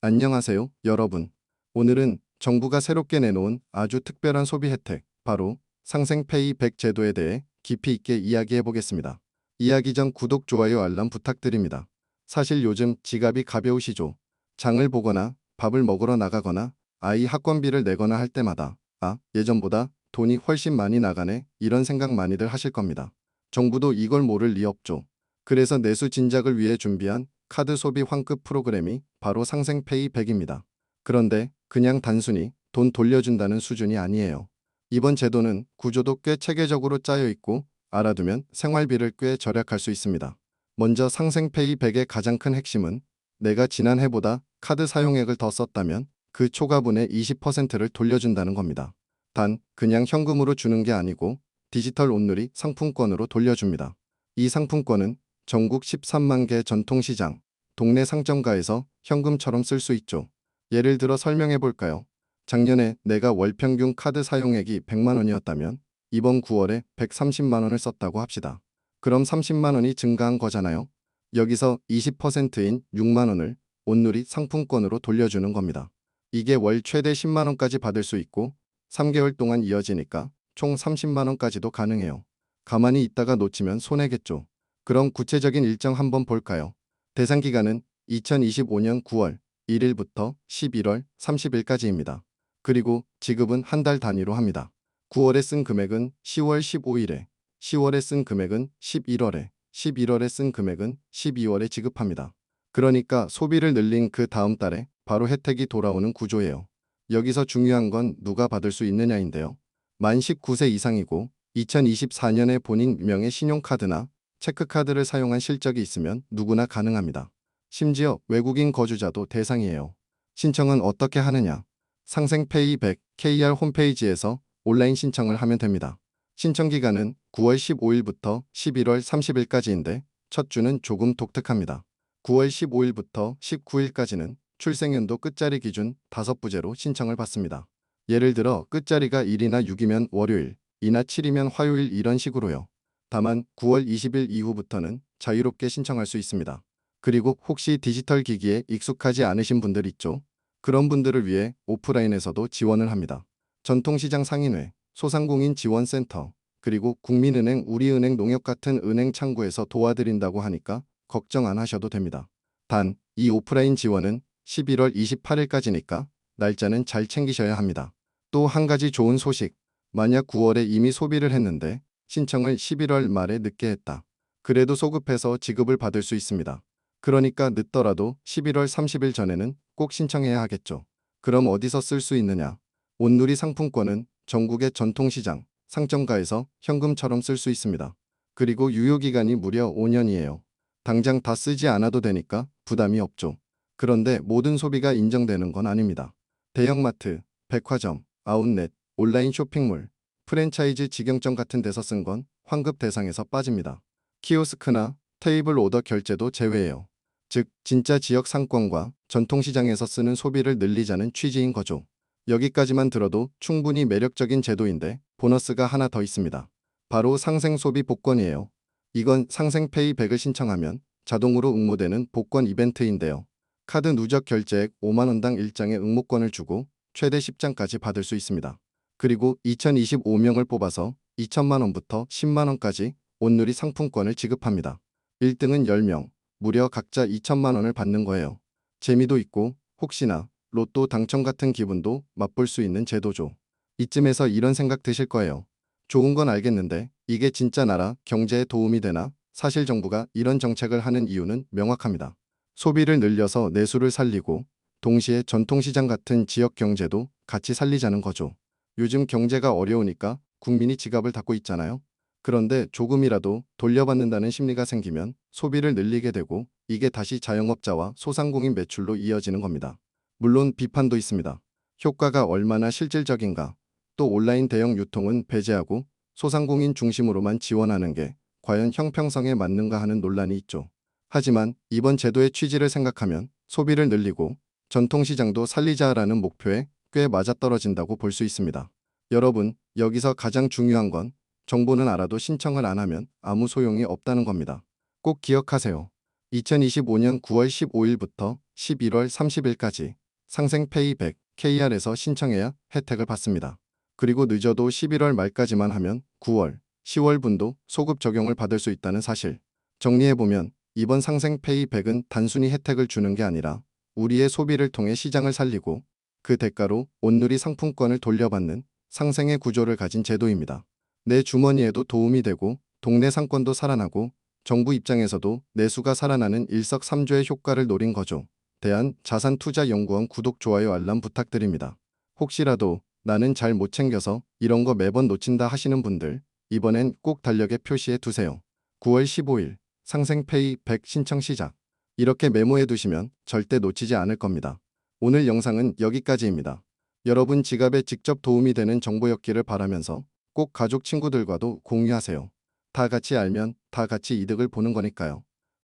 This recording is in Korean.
안녕하세요, 여러분. 오늘은 정부가 새롭게 내놓은 아주 특별한 소비 혜택, 바로 상생페이 100 제도에 대해 깊이 있게 이야기해 보겠습니다. 이야기 전 구독, 좋아요, 알람 부탁드립니다. 사실 요즘 지갑이 가벼우시죠? 장을 보거나 밥을 먹으러 나가거나 아이 학원비를 내거나 할 때마다 아, 예전보다 돈이 훨씬 많이 나가네 이런 생각 많이들 하실 겁니다. 정부도 이걸 모를 리 없죠. 그래서 내수 진작을 위해 준비한 카드 소비 환급 프로그램이 바로 상생페이 100입니다. 그런데 그냥 단순히 돈 돌려준다는 수준이 아니에요. 이번 제도는 구조도 꽤 체계적으로 짜여 있고 알아두면 생활비를 꽤 절약할 수 있습니다. 먼저 상생페이 100의 가장 큰 핵심은 내가 지난 해보다 카드 사용액을 더 썼다면 그 초과분의 20%를 돌려준다는 겁니다. 단 그냥 현금으로 주는 게 아니고 디지털 온누리 상품권으로 돌려줍니다. 이 상품권은 전국 13만 개 전통시장, 동네 상점가에서 현금처럼 쓸 수 있죠. 예를 들어 설명해 볼까요? 작년에 내가 월 평균 카드 사용액이 100만 원이었다면 이번 9월에 130만 원을 썼다고 합시다. 그럼 30만 원이 증가한 거잖아요. 여기서 20%인 6만 원을 온누리 상품권으로 돌려주는 겁니다. 이게 월 최대 10만 원까지 받을 수 있고 3개월 동안 이어지니까 총 30만 원까지도 가능해요. 가만히 있다가 놓치면 손해겠죠. 그럼 구체적인 일정 한번 볼까요? 대상 기간은 2025년 9월 1일부터 11월 30일까지입니다. 그리고 지급은 한 달 단위로 합니다. 9월에 쓴 금액은 10월 15일에, 10월에 쓴 금액은 11월에, 11월에 쓴 금액은 12월에 지급합니다. 그러니까 소비를 늘린 그 다음 달에 바로 혜택이 돌아오는 구조예요. 여기서 중요한 건 누가 받을 수 있느냐인데요. 만 19세 이상이고 2024년에 본인 명의 신용카드나 체크카드를 사용한 실적이 있으면 누구나 가능합니다. 심지어 외국인 거주자도 대상이에요. 신청은 어떻게 하느냐? 상생페이 100 KR 홈페이지에서 온라인 신청을 하면 됩니다. 신청 기간은 9월 15일부터 11월 30일까지인데 첫 주는 조금 독특합니다. 9월 15일부터 19일까지는 출생연도 끝자리 기준 5부제로 신청을 받습니다. 예를 들어 끝자리가 1이나 6이면 월요일, 2나 7이면 화요일 이런 식으로요. 다만 9월 20일 이후부터는 자유롭게 신청할 수 있습니다. 그리고 혹시 디지털 기기에 익숙하지 않으신 분들 있죠? 그런 분들을 위해 오프라인에서도 지원을 합니다. 전통시장 상인회, 소상공인 지원센터, 그리고 국민은행, 우리은행, 농협 같은 은행 창구에서 도와드린다고 하니까 걱정 안 하셔도 됩니다. 단, 이 오프라인 지원은 11월 28일까지니까 날짜는 잘 챙기셔야 합니다. 또 한 가지 좋은 소식. 만약 9월에 이미 소비를 했는데 신청을 11월 말에 늦게 했다. 그래도 소급해서 지급을 받을 수 있습니다. 그러니까 늦더라도 11월 30일 전에는 꼭 신청해야 하겠죠. 그럼 어디서 쓸 수 있느냐? 온누리 상품권은 전국의 전통시장, 상점가에서 현금처럼 쓸 수 있습니다. 그리고 유효기간이 무려 5년이에요. 당장 다 쓰지 않아도 되니까 부담이 없죠. 그런데 모든 소비가 인정되는 건 아닙니다. 대형마트, 백화점, 아웃렛, 온라인 쇼핑몰, 프랜차이즈 직영점 같은 데서 쓴 건 환급 대상에서 빠집니다. 키오스크나 테이블 오더 결제도 제외해요. 즉 진짜 지역 상권과 전통시장에서 쓰는 소비를 늘리자는 취지인 거죠. 여기까지만 들어도 충분히 매력적인 제도인데 보너스가 하나 더 있습니다. 바로 상생소비 복권이에요. 이건 상생페이 100을 신청하면 자동으로 응모되는 복권 이벤트인데요. 카드 누적 결제액 5만원당 1장의 응모권을 주고 최대 10장까지 받을 수 있습니다. 그리고 2025명을 뽑아서 2천만 원부터 10만 원까지 온누리 상품권을 지급합니다. 1등은 10명, 무려 각자 2천만 원을 받는 거예요. 재미도 있고 혹시나 로또 당첨 같은 기분도 맛볼 수 있는 제도죠. 이쯤에서 이런 생각 드실 거예요. 좋은 건 알겠는데 이게 진짜 나라 경제에 도움이 되나? 사실 정부가 이런 정책을 하는 이유는 명확합니다. 소비를 늘려서 내수를 살리고 동시에 전통시장 같은 지역 경제도 같이 살리자는 거죠. 요즘 경제가 어려우니까 국민이 지갑을 닫고 있잖아요. 그런데 조금이라도 돌려받는다는 심리가 생기면 소비를 늘리게 되고 이게 다시 자영업자와 소상공인 매출로 이어지는 겁니다. 물론 비판도 있습니다. 효과가 얼마나 실질적인가 또 온라인 대형 유통은 배제하고 소상공인 중심으로만 지원하는 게 과연 형평성에 맞는가 하는 논란이 있죠. 하지만 이번 제도의 취지를 생각하면 소비를 늘리고 전통시장도 살리자라는 목표에 꽤 맞아떨어진다고 볼 수 있습니다. 여러분, 여기서 가장 중요한 건 정보는 알아도 신청을 안 하면 아무 소용이 없다는 겁니다. 꼭 기억하세요. 2025년 9월 15일부터 11월 30일까지 상생페이 100 KR에서 신청해야 혜택을 받습니다. 그리고 늦어도 11월 말까지만 하면 9월, 10월분도 소급 적용을 받을 수 있다는 사실. 정리해보면 이번 상생페이 100은 단순히 혜택을 주는 게 아니라 우리의 소비를 통해 시장을 살리고 그 대가로 온누리 상품권을 돌려받는 상생의 구조를 가진 제도입니다. 내 주머니에도 도움이 되고 동네 상권도 살아나고 정부 입장에서도 내수가 살아나는 일석삼조의 효과를 노린 거죠. 대한 자산투자연구원 구독, 좋아요, 알람 부탁드립니다. 혹시라도 나는 잘 못 챙겨서 이런 거 매번 놓친다 하시는 분들 이번엔 꼭 달력에 표시해 두세요. 9월 15일 상생페이 100 신청 시작. 이렇게 메모해 두시면 절대 놓치지 않을 겁니다. 오늘 영상은 여기까지입니다. 여러분 지갑에 직접 도움이 되는 정보였기를 바라면서 꼭 가족 친구들과도 공유하세요. 다 같이 알면 다 같이 이득을 보는 거니까요.